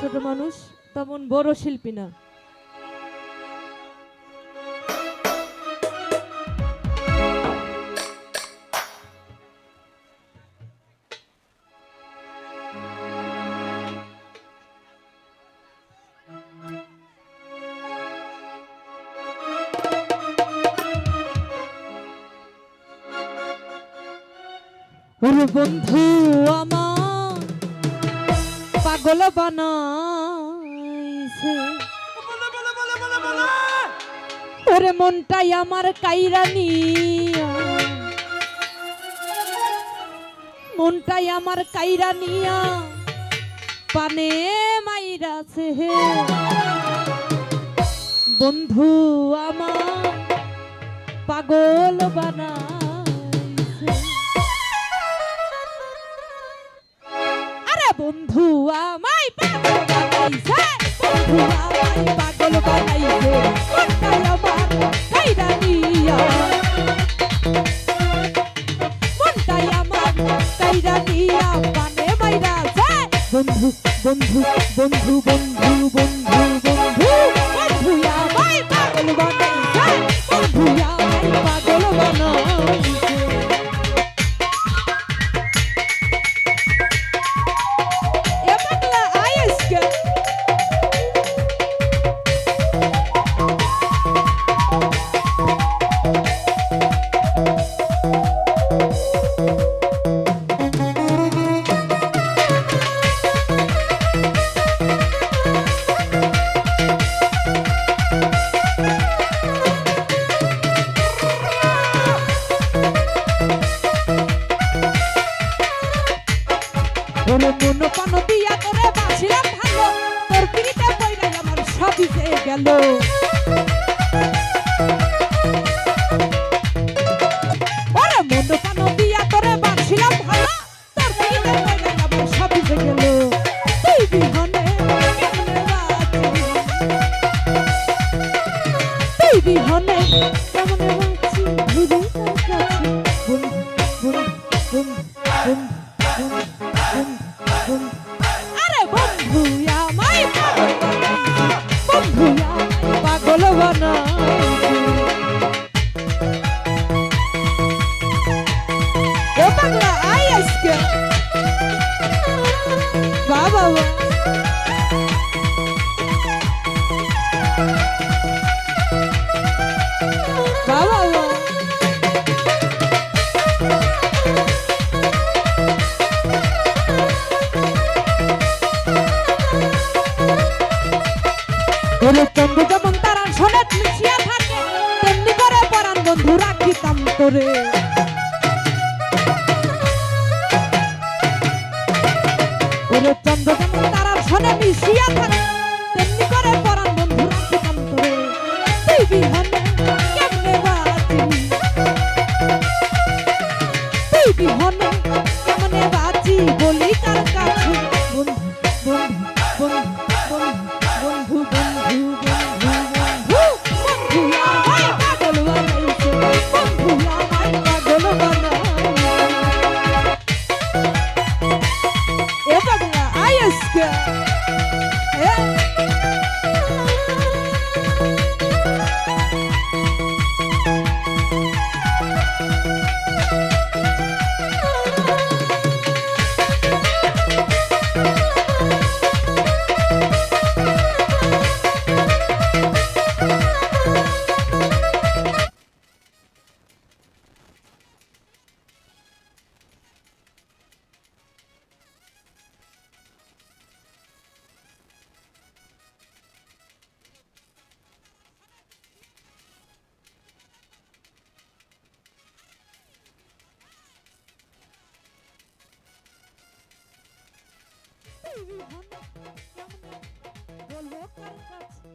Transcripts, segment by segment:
ছোট মানুষ তেমন বড় শিল্পী না। বন্ধু আমার পাগল বানাইছে। ওরে মনটাই আমার কাইরানি মনটাই আমার কাইরানিয়া পানে মাইরাছে হে। বন্ধু আমার পাগল বানাইছে বন্ধু আমায় পাগল বানাইছে বন্ধু আমায় পাগল বানাইছে মনটাই আমার কাইরানিয়া মনটাই আমার কাইরানিয়া পানে মাইরাছে বন্ধু বন্ধু বন্ধু বন্ধু বন্ধু বন্ধু বন্ধু গেল ওরে মন্দ পানো দিয়া তোরে বাঁচিলাম ভালো। তোর বিয়ে গেল সব গেল। তুই বিহনে তুই বিহনে ওরে চন্দ্র যেমন তারা সনে মিশিয়া থাকে, তেমনি করে পরাণ বন্ধু রাখিতাম তোরে। ওরে চন্দ্র যেমন তারা সনে মিশিয়া থাকে বলব কার কাছে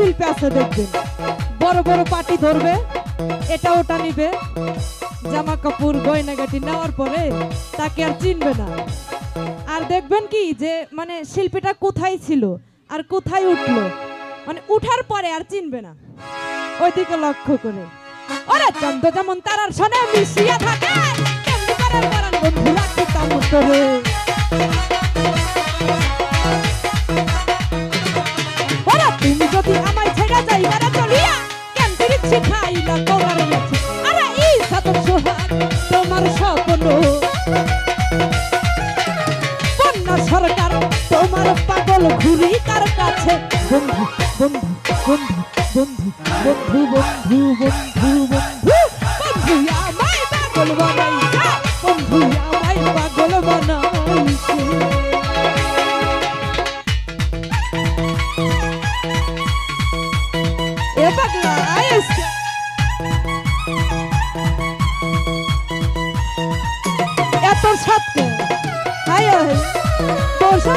শিল্পী আছে, দেখবেন। বড় বড় পার্টি ধরবে এটা ওটা নিবে। জামা কাপড়, গয়নাগাটি নেওয়ার পরে তাকে আর চিনবে না। আর দেখবেন কি, যে মানে শিল্পীটা কোথায় ছিল আর কোথায় উঠল মানে উঠার পরে আর চিনবে না। ওইদিকে লক্ষ্য করে। ওরে চন্দ্র যেমন তারার সনে মিশিয়া থাকে, তেমনি পারার পারার বন্ধু রাখতাম করে এত সত্যি হাই বসা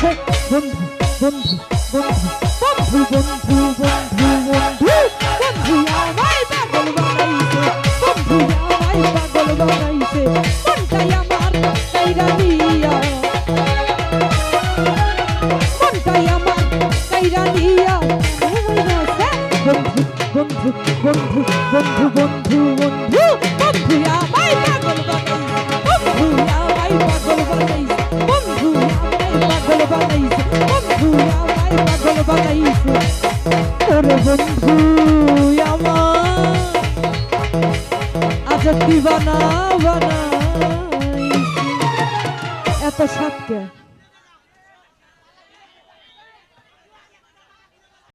কাছে বন্ধু বন্ধু বন্ধু বন্ধু বন্ধু বন্ধু বন্ধু বন্ধু আমায় পাগল বানাইছে বন্ধু আমায় পাগল বানাইছে মনটাই আমার কাইরা নিয়া মনটাই আমার কাইরা নিয়া বন্ধু বন্ধু বন্ধু বন্ধু বন্ধু বন্ধু বন্ধু আমায়